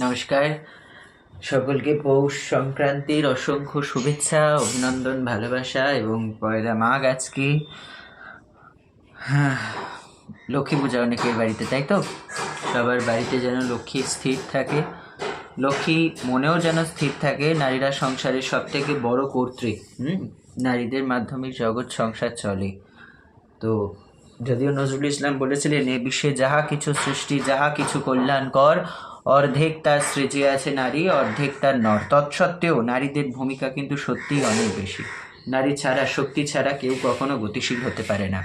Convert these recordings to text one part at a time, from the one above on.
নমস্কার। সকলকে পৌষ সংক্রান্তির অসংখ্য শুভেচ্ছা অভিনন্দন ভালোবাসা এবং পয়লা মাঘ আজকে। হ্যাঁ, লক্ষ্মী পূজা অনেকের বাড়িতে তাই তো? সবার বাড়িতে যেন লক্ষ্মী স্থির থাকে। লক্ষ্মী মনেও যেন স্থির থাকে নারীরা সংসারের সব থেকে বড় কর্ত্রী হুম? নারীদের মাধ্যমে জগৎ সংসার চলে। তো যদিও নজরুল ইসলাম বলেছিলেন এ বিশ্বে যাহা কিছু সৃষ্টি যাহা কিছু কল্যাণকর অর্ধেক তার সৃজে আছে নারী, অর্ধেক তার নর। তৎসত্ত্বেও নারীদের ভূমিকা কিন্তু সত্যিই অনেক বেশি। নারী ছাড়া, শক্তি ছাড়া কেউ কখনো গতিশীল হতে পারে না।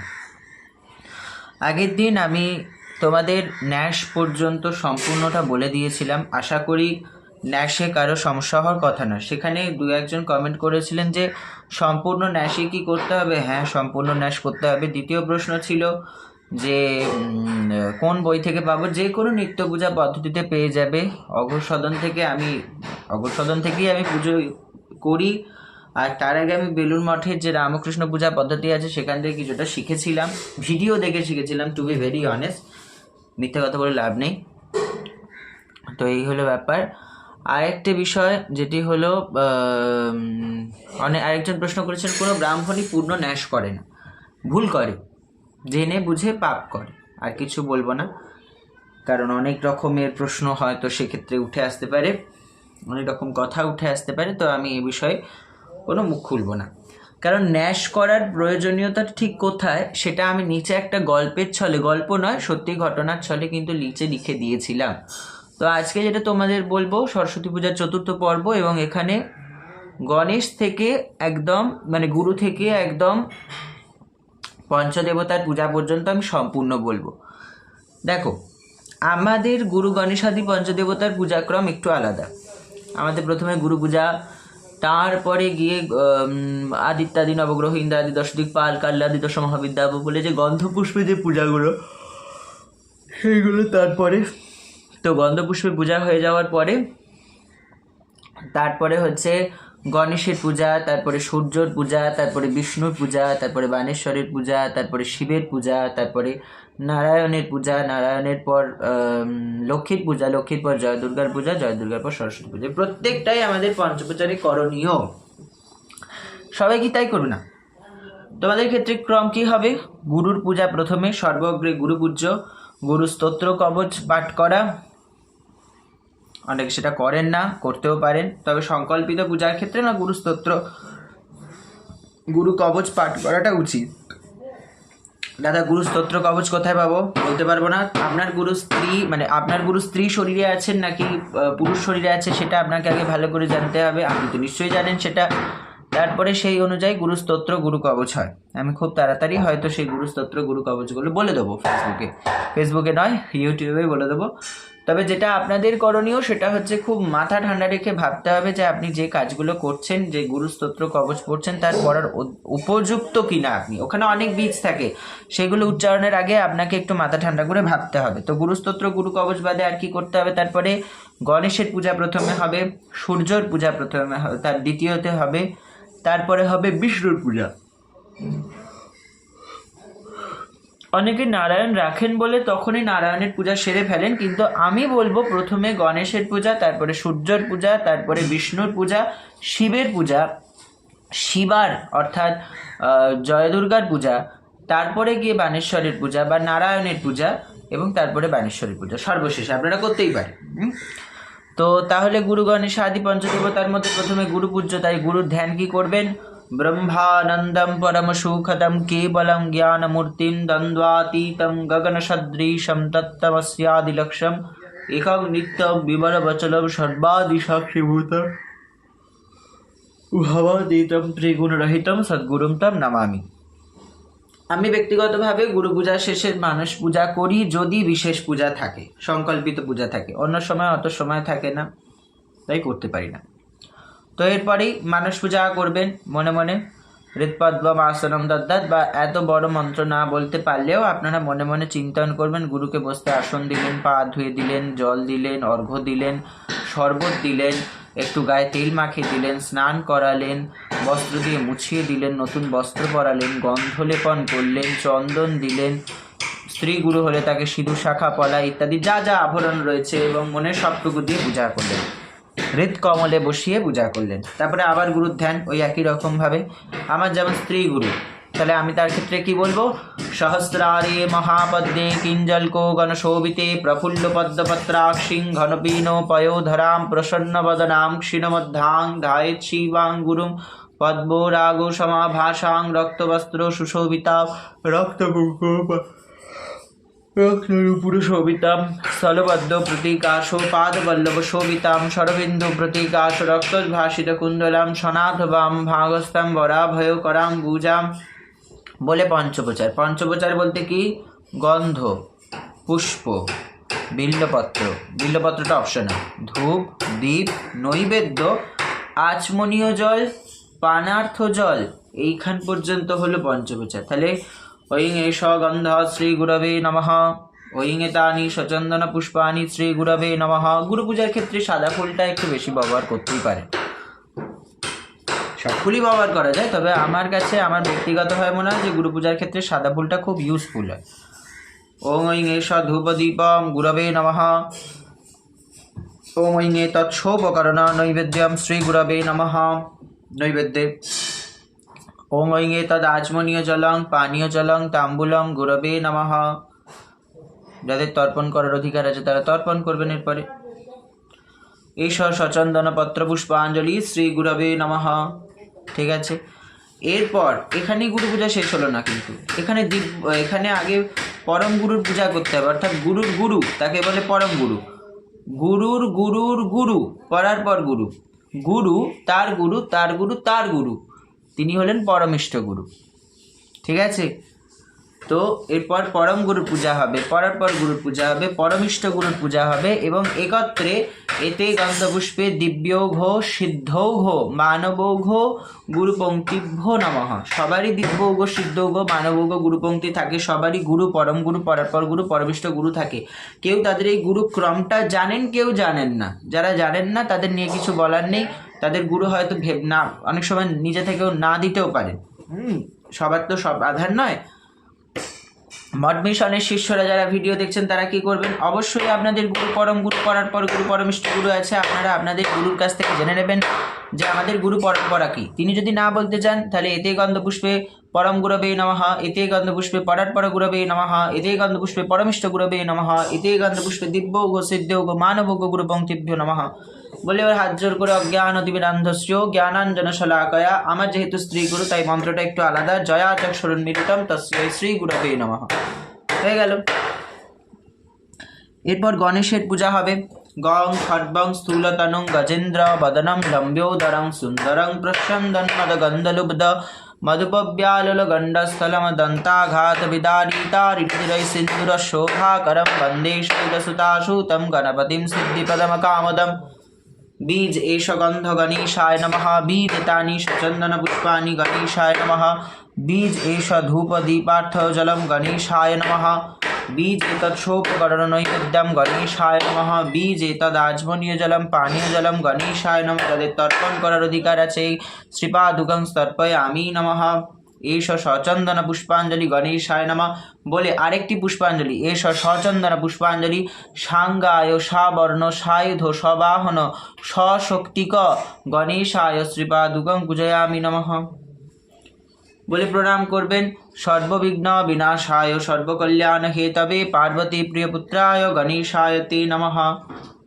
আগের দিন আমি তোমাদের ন্যাশ পর্যন্ত সম্পূর্ণটা বলে দিয়েছিলাম। আশা করি ন্যাশে কারও সমস্যা হওয়ার কথা না। সেখানে দু একজন কমেন্ট করেছিলেন যে, সম্পূর্ণ ন্যাশে কি করতে হবে? হ্যাঁ সম্পূর্ণ ন্যাশ করতে হবে। দ্বিতীয় প্রশ্ন ছিল যে কোন বই থেকে পাবো? যে কোনো নিত্য পূজা পদ্ধতিতে পেয়ে যাবে। অগ্রসদন থেকে আমি অগ্রসদন থেকেই আমি পুজো করি। আর তার আগে আমি বেলুর মঠের যে রামকৃষ্ণ পূজা পদ্ধতি আছে, সেখান থেকে কিছুটা শিখেছিলাম। ভিডিও দেখে শিখেছিলাম টু বি ভেরি অনেস্ট মিথ্যে কথা বলে লাভ নেই। তো এই হলো ব্যাপার। আরেকটা বিষয়, যেটি হলো অনেক আরেকজন প্রশ্ন করেছেন, কোনো ব্রাহ্মণই পূর্ণ ন্যাস করে না। ভুল করে। জেনে বুঝে পাপ করে। আর কিছু বলব না। কারণ অনেক রকমের প্রশ্ন হয়তো সেক্ষেত্রে উঠে আসতে পারে। অনেক রকম কথা উঠে আসতে পারে। তো আমি এ বিষয়ে কোনো মুখ খুলবো না। কারণ ন্যাশ করার প্রয়োজনীয়তা ঠিক কোথায় সেটা আমি নিচে একটা গল্পের ছলে, গল্প নয়, সত্যি ঘটনার ছলে কিন্তু নিচে লিখে দিয়েছিলাম। তো আজকে যেটা তোমাদের বলব, সরস্বতী পূজার চতুর্থ পর্ব এবং এখানে গণেশ থেকে একদম মানে গুরু থেকে একদম পঞ্চদেবতার পূজা পর্যন্ত আমি সম্পূর্ণ বলব। দেখো, আমাদের গুরু গণেশাদি পঞ্চদেবতার পূজাক্রম একটু আলাদা। আমাদের প্রথমে গুরু পূজা, তারপরে গিয়ে আদিত্যাদি, নবগ্রহ, ইন্দ্রাদি দশদিক পাল কাল্লাদি দশ মহাবিদ্যা বলে যে গন্ধপুষ্পে যে পূজাগুলো, সেইগুলো তারপরে, তো গন্ধপুষ্পে পূজা হয়ে যাওয়ার পরে, তারপরে হচ্ছে গণেশের পূজা, তারপরে সূর্যর পূজা, তারপরে বিষ্ণুর পূজা, তারপরে বানেশ্বরের পূজা, তারপরে শিবের পূজা, তারপরে নারায়ণের পূজা, নারায়ণের পর লক্ষ্মীর পূজা, লক্ষ্মীর পর জয় দুর্গার পূজা, জয় দুর্গার পর সরস্বতী পূজা। প্রত্যেকটাই আমাদের পঞ্চপূজারে করণীয়। সবাই কি তাই করবে না? তোমাদের ক্ষেত্রে ক্রম কি হবে? গুরুর পূজা প্রথমে, সর্বগ্রে গুরু পূজ্য গুরু স্তোত্র কবচ পাঠ করা অনেকে সেটা করেন না, করতেও পারেন। তবে সংকল্পিত পূজার ক্ষেত্রে না গুরু স্তোত্র গুরু কবচ পাঠ করাটা উচিত। দাদা গুরু স্তোত্র কবচ কোথায় পাবো? বলতে পারব না। আপনার গুরু স্ত্রী মানে আপনার গুরু স্ত্রী শরীরে আছেন নাকি পুরুষ শরীরে আছে সেটা আপনাকে আগে ভালো করে জানতে হবে। আপনি তো নিশ্চয়ই জানেন সেটা। তারপরে সেই অনুযায়ী গুরু স্তোত্র গুরু কবচ হয়। আমি খুব তাড়াতাড়ি হয়তো সেই গুরু স্তোত্র গুরু কবচগুলো বলে দেবো ফেসবুকে ফেসবুকে নয় ইউটিউবে বলে দেবো। তবে যেটা আপনাদের করণীয় সেটা হচ্ছে খুব মাথা ঠান্ডা রেখে ভাবতে হবে যে আপনি যে কাজগুলো করছেন যে গুরু স্তোত্র কবচ পড়ছেন তার পড়ার উপযুক্ত কিনা আপনি। ওখানে অনেক বীজ থাকে। সেগুলো উচ্চারণের আগে আপনাকে একটু মাথা ঠান্ডা করে ভাবতে হবে। তো গুরু স্তোত্র গুরু কবচ বাদে আর কি করতে হবে? তারপরে গণেশের পূজা প্রথমে হবে সূর্যর পূজা প্রথমে হবে তার দ্বিতীয়তে হবে তারপরে হবে বিষ্ণুর পূজা। অনেকে নারায়ণ রাখেন বলে তখনই নারায়ণের পূজা সেরে ফেলেন, কিন্তু আমি বলব প্রথমে গণেশের পূজা, তারপরে সূর্যর পূজা, তারপরে বিষ্ণুর পূজা, শিবের পূজা, শিবার অর্থাৎ জয়দুর্গার পূজা, তারপরে গিয়ে বানেশ্বরের পূজা বা নারায়ণের পূজা এবং তারপরে বানেশ্বরের পূজা, সর্বশেষে, আপনারা করতেই পারেন? তো তাহলে গুরু গণেশ, আদি পঞ্চদেবতার মধ্যে প্রথমে গুরু পূজ্য, তাই গুরুর ধ্যান কি করবেন জ্ঞানমূর্তিম দ্বন্দ্বাতীতম গগন সদৃশম তত্তমস্যাদিলক্ষম একং নিত্যম বিমল বচলম সর্বাদি সাক্ষীভূতম ভাবাতীতম ত্রিগুণরহিতম সদ্গুরুম তম নামামি আমি ব্যক্তিগতভাবে গুরু পূজা শেষে মানুষ পূজা করি যদি বিশেষ পূজা থাকে, সংকল্পিত পূজা থাকে। অন্য সময় অত সময় থাকে না, তাই করতে পারি না। তো এরপরেই মানুষ পূজা করবেন, মনে মনে। হৃৎপদ্ম আসনম দদ্দাত বা এত বড় মন্ত্র না বলতে পারলেও আপনারা মনে মনে চিন্তন করবেন, গুরুকে বসতে আসন দিলেন, পা ধুয়ে দিলেন, জল দিলেন, অর্ঘ্য দিলেন, শরবত দিলেন, একটু গায়ে তেল মাখিয়ে দিলেন, স্নান করালেন, বস্ত্র দিয়ে মুছিয়ে দিলেন, নতুন বস্ত্র পরালেন গন্ধ লেপন করলেন, চন্দন দিলেন, স্ত্রী গুরু হলে তাকে সিঁদুর, শাখা, পলা ইত্যাদি যা যা আভরণ রয়েছে এবং মনের সবটুকু দিয়ে পূজা করলেন। হৃদ কমলে বসিয়ে পূজা করলেন। তারপরে আবার গুরুর ধ্যান ওই একই রকম ভাবে আমার যেমন স্ত্রী গুরু, তাহলে আমি তার ক্ষেত্রে কি বলব? সহস্রারে মহাপদ্মে কিঞ্জলকো গণশোভিতে প্রফুল্ল পদ্মপত্রাক্ষিং ঘনপীন পয়োধরাম প্রসন্ন বদনাম ক্ষীণমধ্যাং ধায়েত শিবাং গুরুম পদ্মরাগ সমাভাসাং রক্তবস্ত্র সুশোভিতা রক্তপুঙ্গ শরবিন্দু প্রতীকাশ রক্তভাসিত কুণ্ডলাম সনাথবাম ভাগস্তাম বরাভয় করাম গুজাম বলে পঞ্চপ্রচার। পঞ্চপ্রচার বলতে কি? গন্ধ, পুষ্প, বিল্লপত্র। বিল্লপত্রটা অপশনাল। ধূপ দ্বীপ নৈবেদ্য, আচমনীয় জল, পানার্থ জল। এইখান পর্যন্ত হলো পঞ্চপ্রচার। তাহলে ঐং এষ গন্ধ শ্রী গুরবে নমঃ। ঐং এতানি সচন্দন পুষ্পানি শ্রী গুরবে নমঃ। গুরু পূজার ক্ষেত্রে সাদা ফুলটা একটু বেশি ব্যবহার করতেই পারে। সব ফুলই ব্যবহার করা যায়, তবে আমার কাছে আমার ব্যক্তিগতভাবে মনে হয় যে গুরু পূজার ক্ষেত্রে সাদা ফুলটা খুব ইউজফুল হয়। ওং ঐং এষ ধূপদীপম গুরবে নমঃ। ওম ঐং এ তৎসোপকরণ নৈবেদ্যম শ্রী গুরবে নমঃ। নৈবেদ্যে ওম ঐং তদ আচমনীয় জলং, পানীয় জলং, তাম্বুলং, গুরবে নমঃ। যাদের তর্পণ করার অধিকার আছে, তারা তর্পণ করবেন এরপরে। এইস সচন্দন পত্র পুষ্পাঞ্জলি, শ্রী গুরবে নমঃ। ঠিক আছে? এরপর এখানেই গুরু পূজা শেষ হলো না কিন্তু। এখানে দিব এখানে আগে পরম গুরুর পূজা করতে হবে, অর্থাৎ গুরুর গুরু, তাকে বলে পরম গুরু। গুরুর গুরুর গুরু পড়ার পর গুরু। গুরু, তার গুরু তার গুরু তার গুরু। তিনি হলেন পরমিষ্ঠ গুরু। ঠিক আছে? তো এরপর পরম গুরুর পূজা হবে পরার পর গুরুর পূজা হবে পরমিষ্ঠ গুরুর পূজা হবে এবং একত্রে এতে গন্ধপুষ্পে দিব্যৌঘ সিদ্ধৌঘ মানবৌঘ গুরুপঙ্ক্তিভ্য নমঃ। সবারই দিব্যৌঘ সিদ্ধৌঘ মানবৌঘ গুরুপঙ্ক্তি থাকে সবারই গুরু পরম গুরু পরার পর গুরু পরমিষ্ট গুরু থাকে। কেউ তাদের এই গুরু ক্রমটা জানেন কেউ জানেন না। যারা জানেন না তাদের নিয়ে কিছু বলার নেই। তাদের গুরু হয়তো ভেব না অনেক সময় নিজে থেকেও না দিতেও পারেন। হুম। সবার তো সব আধার নয়। মড মিশনের শিষ্যরা যারা ভিডিও দেখছেন, তারা কি করবেন? অবশ্যই আপনাদের গুরু পরম গুরু করার পর গুরু পরমিষ্ঠ গুরু আছে। আপনারা আপনাদের গুরুর কাছ থেকে জেনে নেবেন যে আমাদের গুরু পরম্পরা কি। তিনি যদি না বলতে চান, তাহলে এতে গন্ধপুষ্পে পরম গুরবে নমঃ, এতে গন্ধপুষ্পে পরার পর গুরবে নমঃ, এতে গন্ধপুষ্পে পরমিষ্ঠ গুরবে নমঃ, এতে গন্ধপুষ্পে দিব্য গো সিদ্ধ গো মানব গো গুরু পঙ্ক্তিভ্য নমঃ। বলে ওর হাত জোর করে অজ্ঞান অতিবিরান্ধস্য জ্ঞানাঞ্জন শলাকয়া আমার যেহেতু স্ত্রী গুরু তাই মন্ত্রটা একটু আলাদা। জয়া চক্ষুরুন মিলিতম তস্যৈ শ্রী গুরবে নমঃ। হয়ে গেল। এরপর গণেশের পূজা হবে। গং খড্বং স্থূলতনুং, গজেন্দ্র, বদনম লম্ব্যোদরং সুন্দরং প্রসন্দন মদগন্ধলুব্ধ মধুপব্যালুল গণ্ডস্থলম দন্তাঘাত বিদারিতারিতিরৈ সিন্দুর শোভাকরম গন্ধ গণেশায় নমঃ বীজ তানি চন্দন পুষ্পানি গণেশায় নমঃ বীজ এষ ধূপ দীপার্থ জলম গণেশায় নমঃ বীজ এতৎসোপকরণ নৈবেদ্যম গণেশায় নমঃ বীজ এতদ আজমনীয় জলম পানীয় জলম গণেশায় নমঃ যাদের তর্পণ করার অধিকার আছে। শ্রীপাদুকং তর্পয় আমি নমঃ এষ সচন্দন পুষ্পাঞ্জলি গণেশায় নমঃ। বলে আরেকটি পুষ্পাঞ্জলি, এষ সচন্দন পুষ্পাঞ্জলি সাঙ্গায় সাবর্ণ সায়ুধ সবাহন সশক্তিক গণেশায় শ্রীপাদুকং পূজয়ামি নমঃ। বলে প্রণাম করবেন সর্ববিঘ্ন বিনাশায় সর্বকল্যাণ হেতবে পার্বতী প্রিয়পুত্রায় গণেশায় তে নমঃ।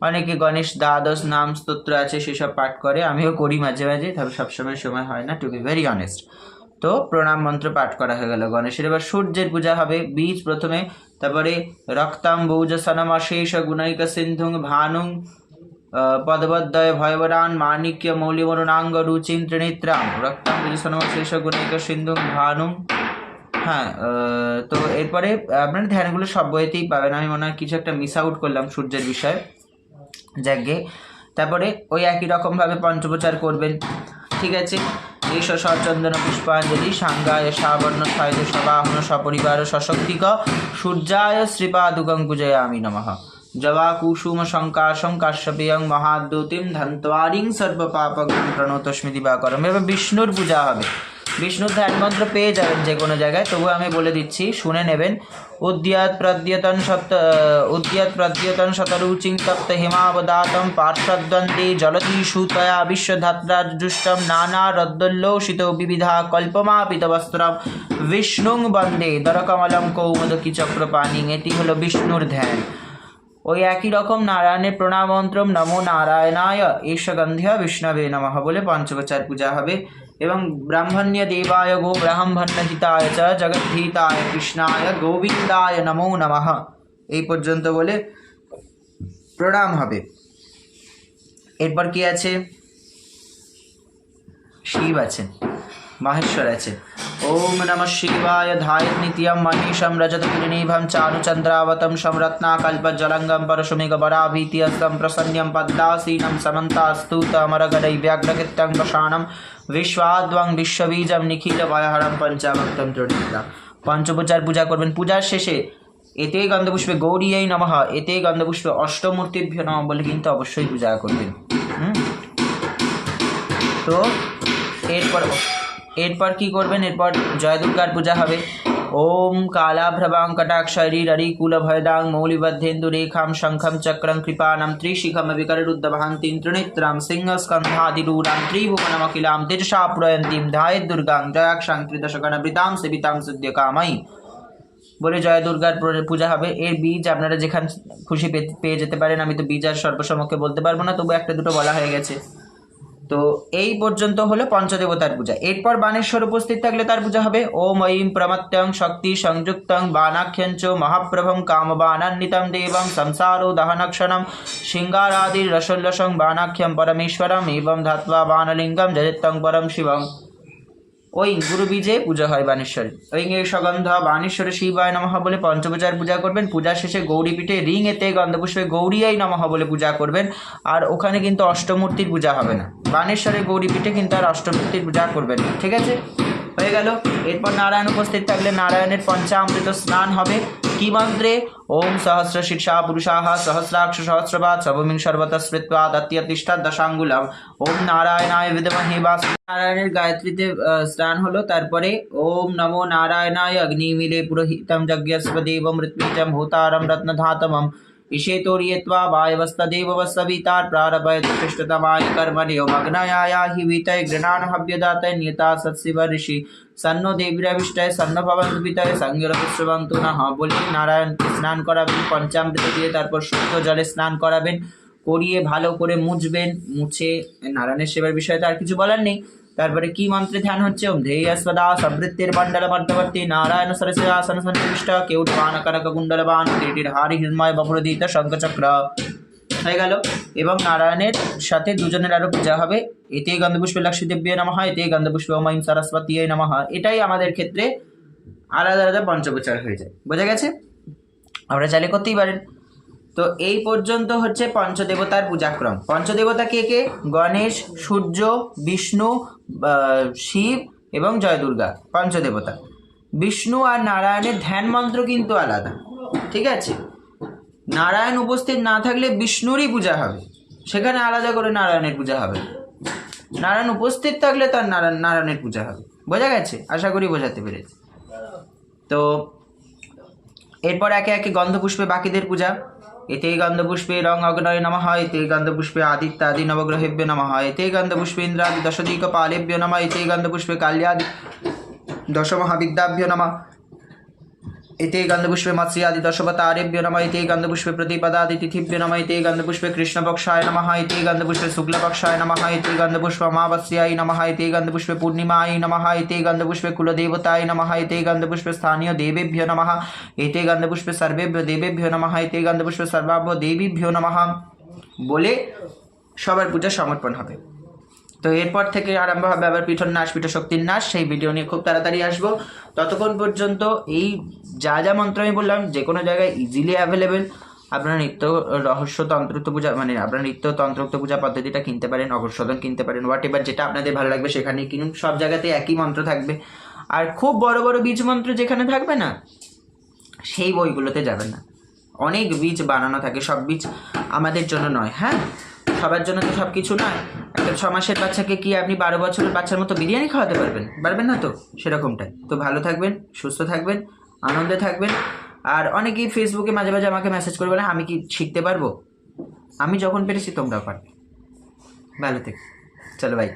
অনেকে গণেশ দ্বাদশ নাম স্তোত্র আছে, সেসব পাঠ করে, আমিও করি মাঝে মাঝে, তবে সবসময় সময় হয় না টু বি ভেরি অনেস্ট তো প্রণাম মন্ত্র পাঠ করা হয়ে গেল গণেশের। এবার সূর্যের পূজা হবে বীজ প্রথমে, তারপরে রক্তাম বৌজ সনমাশেষ গুণৈক সিন্ধুং ভানুং পদবদ্দয় ভয়বরান, মাণিক্য মৌলিমরুণাঙ্গ রুচিন ত্রিনেত্রাম রক্তাম বীজ সনমাশেষ গুণৈক সিন্ধুং ভানুং। হ্যাঁ তো এরপরে আপনার ধ্যানগুলো সব বইতেই পাবেন। আমি মনে হয় কিছু একটা মিস আউট করলাম সূর্যের বিষয়ে। যাকে তারপরে ওই একই রকমভাবে পঞ্চপ্রচার করবেন। ঠিক আছে? এস সচন্দন পুষ্পাঞ্জলি, সাঙ্গায় সাবর্ণ সায়দ সবাহন সপরিবার সশক্তিক, সূর্যায় শ্রীপাদুকং পূজয়া আমি নমঃ। জবা কুসুম শঙ্কাশং কাশ্যপেয়ং মহাদ্যুতিম ধন্ত্বারিং সর্বপাপগং প্রণতস্মি দিবাকরম। এবার বিষ্ণুর পূজা হবে। বিষ্ণুর ধ্যান মন্ত্র পেয়ে যাবেন যে কোনো জায়গায়। তবু আমি বলে দিচ্ছি, শুনে নেবেন। উদ্যাত প্রদ্যতন সপ্ত উদ্যাত প্রদ্যতন শতরুচিং তপ্ত হিমাবদাতম পার্শ্বদ্বন্দ্বে জলধিষু তয়া বিশ্বধাত্রাজুষ্টম নানা রদ্দোল্লসিত বিবিধা কল্পমাপিত বস্ত্রম বিষ্ণুং বন্দে দরকমলম কৌমদকি চক্রপাণি এটি হলো বিষ্ণুর ধ্যান। ওই একই রকম নারায়ণের প্রণাম মন্ত্রম নমো নারায়ণায় ঈশগন্ধ্য বিষ্ণবে নমঃ বলে পঞ্চবচার পূজা হবে। এবং ব্রাহ্মণ্য দেবায় গো ব্রাহ্মণ্য চ জগদ্ধিতায় কৃষ্ণায় গোবিন্দায় নমো নমঃ এই পর্যন্ত বলে প্রণাম হবে। এরপর কি আছে? শিব আছেন। মাহেশ্বর আছেন ওম নম শিবায় ধায় নিত্যম মনীষম রজত কিরণীভম চানুচন্দ্রাবতম সমরত্নাকল্প জলঙ্গম পরশুমিগ বরাভীতিয়স্তম প্রসন্ন্যম পদ্মাসীনম সমন্তাস্তূতমরগদৈ ব্যাঘ্রকিত্যং প্রসাণম বিশ্বাদ্বং বিশ্ববীজম নিখিল ভয়হরম পঞ্চাভক্তম ত্রিনিদ্রা পঞ্চপূজার পূজা করবেন। পূজার শেষে এতে গন্ধপুষ্পে গৌরীই নমঃ, এতে গন্ধপুষ্পে অষ্টমূর্তিভ্য নমঃ বলে কিন্তু অবশ্যই পূজা করবেন। হুম? তো এরপর এরপর কি করবেন? এরপর জয় দুর্গার পূজা হবে। ওম কালাভ্রবাং কটাক্ষরী ররিকুল ভয়দাং মৌলিবদ্ধেন্দু রেখাম শঙ্খম চক্রম কৃপাণম ত্রিশিখম বিকররুদ্রভান্তিম ত্রিনেত্রাম সিংহস্কন্ধাদিরূঢ়াম ত্রিভুবনমখিলাম তেজসা প্রয়ন্তীম ধায় দুর্গাং জয়াক্ষাং ত্রিদশগণবৃতাম সেবিতাম সদ্যকাময়ী। বলে জয় দুর্গার পূজা হবে। এর বীজ আপনারা যেখান খুশি পেয়ে যেতে পারেন। আমি তো বীজ আর সর্বসমক্ষে বলতে পারব না, তবু একটা দুটো বলা হয়ে গেছে। তো এই পর্যন্ত হলো পঞ্চদেবতার পূজা। এরপর বানেশ্বর উপস্থিত থাকলে তার পূজা হবে। ওম ঐম প্রমত্যং শক্তি সংযুক্তং বানাখ্যঞ্চ মহাপ্রভম কাম বানান্বিতম দেবম সংসারো দহনক্ষণম সিঙ্গারাদির রসোল্লসং বানাখ্যম পরমেশ্বরম। এবং ধাত্বা বানলিঙ্গম জয়িত্তং পরম শিবম ওই গুরু বীজে পূজা হয় বানেশ্বরে। ওই সগন্ধ শিব শিবায় নমঃ বলে পঞ্চপূজার পূজা করবেন পূজার শেষে গৌরী পিঠে রিং এতে গন্ধপুষ্পে গৌরীয়াই নমঃ বলে পূজা করবেন, আর ওখানে কিন্তু অষ্টমূর্তির পূজা হবে না। বানেশ্বরে গৌরী পিঠে কিন্তু আর অষ্টমূর্তির পূজা করবেন না, ঠিক আছে? হয়ে গেল। এরপর নারায়ণ উপস্থিত থাকলে নারায়ণের পঞ্চামৃত স্নান হবে। কি মন্ত্রে ওম সহস্র শীর্ষা পুরুষাহ সহস্রাক্ষ সহস্রপাত সবমিং সর্বত স্মৃত্বা দত্যতিষ্ঠা দশাঙ্গুলম ওম নারায়ণায় বিদমহে বাস নারায়ণের গায়ত্রীতে আহ, স্নান হলো তারপরে ওম নমো নারায়ণায় অগ্নিমিলে পুরোহিতম যজ্ঞস্ব দেব মৃত্যুজম ভূতারম রত্নধাতমম ইশেতোরিয়ত্বা वायवस्तदेववस्सवितार प्रारभयत पृष्ठतमाय कर्मण्यो मग्नयाया हि वीतय गृणान् हव्यदातय नियता सत्शिव ऋषि সন্ন দেবীরাবিষ্টায়, সন্ন ভবন্তু পিতায় সঙ্গের পুষ্পবন্তু না বলে নারায়ণ স্নান করাবেন, পঞ্চামৃত দিয়ে তারপর শুদ্ধ জলে স্নান করাবেন, করিয়ে ভালো করে মুছবেন মুছে নারায়ণের সেবার বিষয়ে তো আর কিছু বলার নেই। তারপরে কি মন্ত্রে ধ্যান হচ্ছে? ওম ধেয়স্বদা সবৃত্তির মণ্ডল মধ্যবর্তী নারায়ণ সরসিদাসন সন্নিবিষ্ট। কেউটবান কনক কুণ্ডলবান কিরিটির হারি হিরময় বপুরদিত শঙ্খচক্র। হয়ে গেল। এবং নারায়ণের সাথে দুজনের আরও পূজা হবে। এতে গন্ধপুষ্পে লক্ষ্মী নামা হয় এতে গন্ধপুষ্পে ওমাইম সরস্বতী নামা। হয় এটাই আমাদের ক্ষেত্রে আলাদা আলাদা পঞ্চপ্রচার হয়ে যায়। বোঝা গেছে? আমরা চাইলে করতেই পারেন। তো এই পর্যন্ত হচ্ছে পঞ্চদেবতার পূজাক্রম। পঞ্চদেবতা কে কে? গণেশ, সূর্য, বিষ্ণু শিব এবং জয় দুর্গা পঞ্চদেবতা। বিষ্ণু আর নারায়ণের ধ্যান মন্ত্র কিন্তু আলাদা। ঠিক আছে? নারায়ণ উপস্থিত না থাকলে বিষ্ণুরই পূজা হবে। সেখানে আলাদা করে নারায়ণের পূজা হবে। নারায়ণ উপস্থিত থাকলে তার নারায়ণ, নারায়ণের পূজা হবে। বোঝা গেছে? আশা করি বোঝাতে পেরেছি। তো এরপর একে একে গন্ধপুষ্পে বাকিদের পূজা। এতে গন্ধপুষ্পে রং অগ্নয় হয় এতে গন্ধপুষ্পে আদিত্যাদি নবগ্রহেভ্য হয় এতে গন্ধপুষ্পে ইন্দ্রাদি দশদিক পালেভ্য নমঃ, এতে গন্ধপুষ্পে কাल्याদি দশমহাবিদ্যাভ্য নমঃ এতে গন্ধপুষ্পে মৎস্যাদি দশবতারেভ্য নমঃ এতে গন্ধপুষ্পে প্রতিপদাদি তিথিভ্য নমঃ এতে গন্ধপুষ্পে কৃষ্ণপক্ষায় নমঃ এতে গন্ধপুষ্পে শুক্লপক্ষায় নমঃ এতে গন্ধপুষ্প অমাবস্যায় নমঃ এতে গন্ধপুষ্পে পূর্ণিমায় নমঃ এতে গন্ধপুষ্পে কুলদেবতায় নমঃ এতে গন্ধপুষ্পে স্থানীয় দেবেভ্য নমঃ এতে গন্ধপুষ্পে সর্বেভ্য দেবেভ্য নমঃ এতে গন্ধপুষ্পে সর্বাভ্য দেবীভ্য নমঃ বলে সবার পূজা সমর্পণ হবে তো এরপর থেকে আরম্ভ হবে আবার পিঠন নাশ পিঠ শক্তির নাশ সেই ভিডিও নিয়ে খুব তাড়াতাড়ি আসব। ততক্ষণ পর্যন্ত এই যা যা মন্ত্র আমি বললাম যে কোনো জায়গায় ইজিলি অ্যাভেলেবেল আপনারা নিত্য রহস্য তন্ত্রোক্ত পূজা মানে আপনারা নিত্য তন্ত্রোক্ত পূজা পদ্ধতিটা কিনতে পারেন, অগরসদন কিনতে পারেন হোয়াট এভার যেটা আপনাদের ভালো লাগবে সেখানেই কিনুন। সব জায়গাতে একই মন্ত্র থাকবে। আর খুব বড় বড় বীজ মন্ত্র যেখানে থাকবে না, সেই বইগুলোতে যাবেন না। অনেক বীজ বানানো থাকে, সব বীজ আমাদের জন্য নয় হ্যাঁ? সবার জন্য তো সব কিছু না একটা ছ মাসের বাচ্চাকে কি আপনি বারো বছরের বাচ্চার মতো বিরিয়ানি খাওয়াতে পারবেন? পারবেন না তো? সেরকমটাই। তো ভালো থাকবেন, সুস্থ থাকবেন, আনন্দে থাকবেন। আর অনেকেই ফেসবুকে মাঝে মাঝে আমাকে মেসেজ করে বলে, আমি কি শিখতে পারব? আমি যখন পেরেছি তোমরাও পারবে। ভালো থেকে। চলো বাই